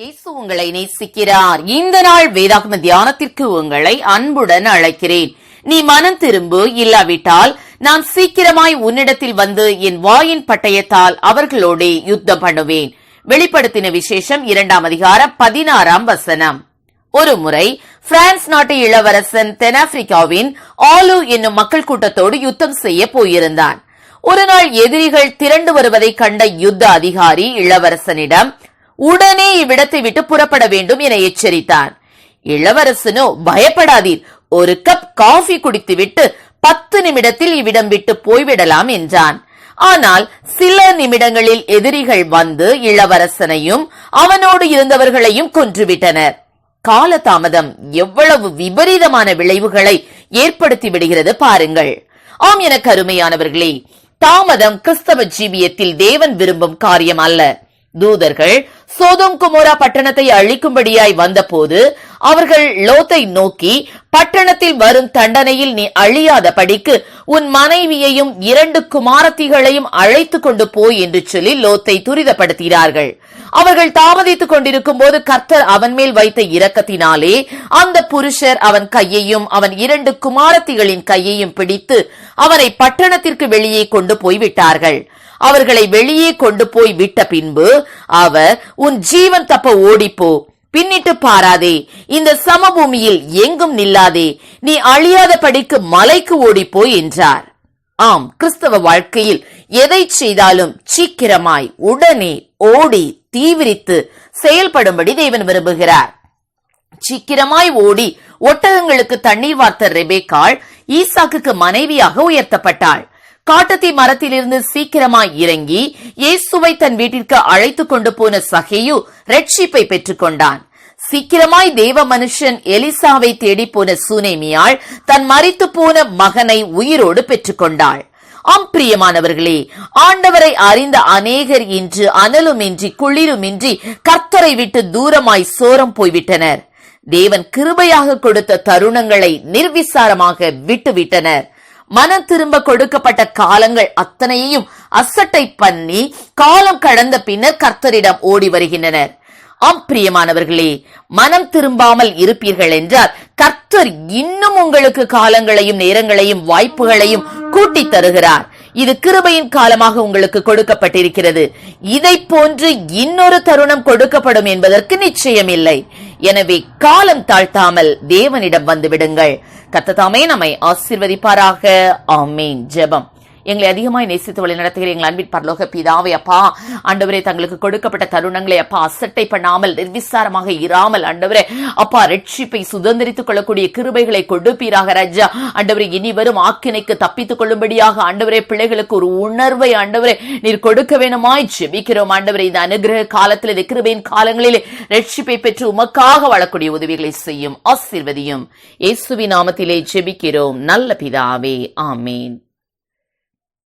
இயேசு உங்களை நேசிக்கிறார். இந்த நாள் வேதாகம தியானத்திற்கு உங்களை அன்புடன் அழைக்கிறேன். நீ மனம் திரும்பு இல்லாவிட்டால் நான் சீக்கிரமாய் உன்னிடத்தில் வந்து என் வாயின் பட்டயத்தால் அவர்களோடே யுத்தம் பண்ணுவேன். வெளிப்படுத்தின விசேஷம் இரண்டாம் அதிகாரம் பதினாறாம் வசனம். ஒரு முறை பிரான்ஸ் நாட்டு இளவரசன் தென்னாப்பிரிக்காவின் ஆலு என்னும் மக்கள் கூட்டத்தோடு யுத்தம் செய்ய போயிருந்தான். ஒரு நாள் எதிரிகள் திரண்டு வருவதை கண்ட யுத்த அதிகாரி இளவரசனிடம் உடனே இவ்விடத்தை விட்டு புறப்பட வேண்டும் என எச்சரித்தான் இளவரசனோ பயப்படாதீர். ஒரு கப் காஃபி குடித்துவிட்டு பத்து நிமிடத்தில் இவ்விடம் விட்டு போய்விடலாம் என்றான். ஆனால் சில நிமிடங்களில் எதிரிகள் வந்து இளவரசனையும் அவனோடு இருந்தவர்களையும் கொன்றுவிட்டனர். காலதாமதம் எவ்வளவு விபரீதமான விளைவுகளை ஏற்படுத்தி விடுகிறது பாருங்கள். ஆம் எனக்கு அருமையானவர்களே தாமதம் கிறிஸ்தவ ஜீவியத்தில் தேவன் விரும்பும் காரியம் அல்ல. தூதர்கள் சோதோம் குமோரா பட்டணத்தை அழிக்கும்படியாய் வந்தபோது அவர்கள் லோத்தை நோக்கி பட்டணத்தில் வரும் தண்டனையில் நீ அழியாத படிக்கு உன் மனைவியையும் இரண்டு குமாரத்திகளையும் அழைத்து கொண்டு போய் என்று சொல்லி லோத்தை துரிதப்படுத்தினார்கள். அவர்கள் தாமதித்துக் கொண்டிருக்கும் போது கர்த்தர் அவன் மேல் வைத்த இரக்கத்தினாலே அந்த புருஷர் அவன் கையையும் அவன் இரண்டு குமாரத்திகளின் கையையும் பிடித்து அவனை பட்டணத்திற்கு வெளியே கொண்டு போய்விட்டார்கள். அவர்களை வெளியே கொண்டு போய் விட்ட பின்பு அவர் உன் ஜீவன் தப்ப ஓடிப்போ. பின்னிட்டு பாராதே. இந்த சமபூமியில் எங்கும் நில்லாதே. நீ அழியாத படிக்கு மலைக்கு ஓடிப்போய் என்றார். ஆம் கிறிஸ்தவ வாழ்க்கையில் எதை செய்தாலும் சீக்கிரமாய் உடனே ஓடி தீவிரித்து செயல்படும்படி தேவன் விரும்புகிறார். சீக்கிரமாய் ஓடி ஒட்டகங்களுக்கு தண்ணீர் வார்த்த ரெபேக்காள் ஈசாக்குக்கு மனைவியாக உயர்த்தப்பட்டாள். காட்டத்தி மரத்திலிருந்து சீக்கிரமாய் இறங்கி இயேசுவை தன் வீட்டிற்கு அழைத்து கொண்டு போன சகையு ரட்சிப்பை பெற்றுக் கொண்டான். சீக்கிரமாய் தேவ மனுஷன் எலிசாவை தேடி போன சுனேமியாள் தன் மறித்து போன மகனை உயிரோடு பெற்றுக்கொண்டாள் ஆம் பிரியமானவர்களே ஆண்டவரை அறிந்த அநேகர் இன்று அனலுமின்றி குளிருமின்றி கர்த்தரை விட்டு தூரமாய் சோரம் போய்விட்டனர். தேவன் கிருபையாக கொடுத்த தருணங்களை நிர்விசாரமாக விட்டுவிட்டனர். மனம் திரும்ப கொடுக்கப்பட்ட காலங்கள் அத்தனையையும் அசட்டை பண்ணி காலம் கடந்த பின்னர் கர்த்தரிடம் ஓடி வருகின்றனர். ஆம் பிரியமானவர்களே மனம் திரும்பாமல் இருப்பீர்கள் என்றால் கர்த்தர் இன்னும் உங்களுக்கு காலங்களையும் நேரங்களையும் வாய்ப்புகளையும் கூட்டி தருகிறார் இது கிருபையின் காலமாக உங்களுக்கு கொடுக்கப்பட்டிருக்கிறது. இதை போன்று இன்னொரு தருணம் கொடுக்கப்படும் என்பதற்கு நிச்சயம் இல்லை எனவே காலம் தாழ்த்தாமல் தேவனிடம் வந்து விடுங்கள். கத்ததாமே நம்மை ஆசிர்வதிப்பாராக. ஆமேன். ஜெபம். எங்களை அதிகமாய் நேசித்து வழி நடத்துகிற எங்கள் அன்பின் பரலோக பிதாவை அப்பா. ஆண்டவரே தங்களுக்கு கொடுக்கப்பட்ட தருணங்களை அப்பா. அசட்டை பண்ணாமல் நிர்விசாரமாக இராமல் ஆண்டவரே அப்பா ரட்சிப்பை சுதந்திரித்துக் கொள்ளக்கூடிய கிருபைகளை கொடுப்பீராக ராஜா. ஆண்டவரே இனி வரும் ஆக்கினைக்கு தப்பித்துக் கொள்ளும்படியாக ஆண்டவரே பிள்ளைகளுக்கு ஒரு உணர்வை ஆண்டவரே நீர் கொடுக்க வேணுமாய் ஜெபிக்கிறோம் ஆண்டவரே. இந்த அனுகிரக காலத்தில் இந்த கிருபையின் காலங்களிலே ரட்சிப்பை பெற்று உமக்காக வாழக்கூடிய உதவிகளை செய்யும் ஆசிர்வதியும். இயேசுவி நாமத்திலே ஜெபிக்கிறோம். நல்ல பிதாவே ஆமேன்.